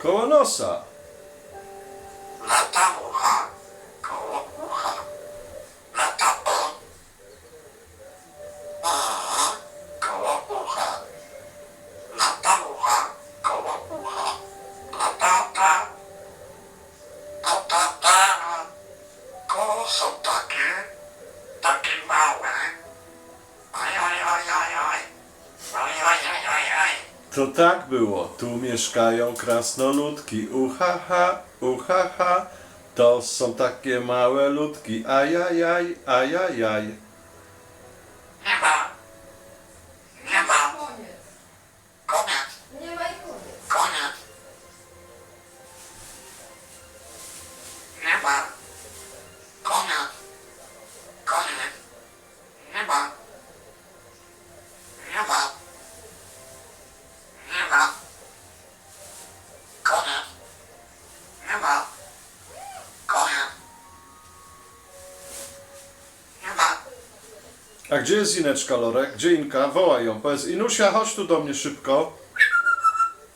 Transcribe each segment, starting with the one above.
Koronosa. Ah. To tak było. Tu mieszkają krasnoludki. Uhaha, uhaha. To są takie małe ludki. Ajajaj, ajajaj. Nie ma. Nie ma. Koniec. Koniec. Nie ma i koniec. Koniec. A gdzie jest Ineczka, Lorek? Gdzie Inka? Wołaj ją. Powiedz, Inusia, chodź tu do mnie szybko.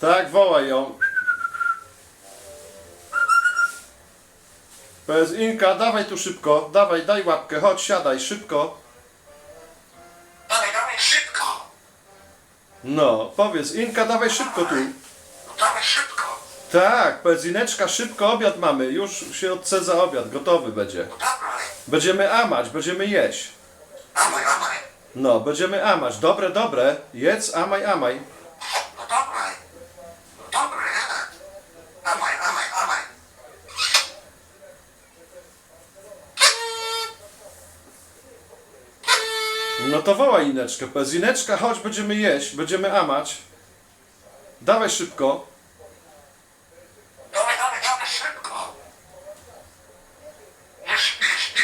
Tak, wołaj ją. Powiedz, Inka, dawaj tu szybko. Dawaj, daj łapkę. Chodź, siadaj, szybko. Dawaj, dawaj szybko. No, powiedz, Inka, dawaj szybko tu. Dawaj szybko. Tak, powiedz, Ineczka, szybko obiad mamy. Już się odcedza obiad, gotowy będzie. Dawaj. Będziemy amać, będziemy jeść. Amaj, amaj. No, będziemy amać. Dobre, dobre. Jedz, amaj, amaj. No dobre. Dobre. Amaj, amaj, amaj. No to wołaj Ineczkę. Bez Ineczka chodź, będziemy jeść, będziemy amać. Dawaj szybko. Dawaj, dawaj, dawaj, szybko. Jeszcze, jeszcze.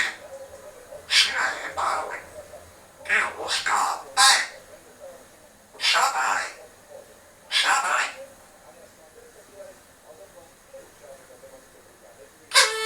Trzymaj, mały. あっ!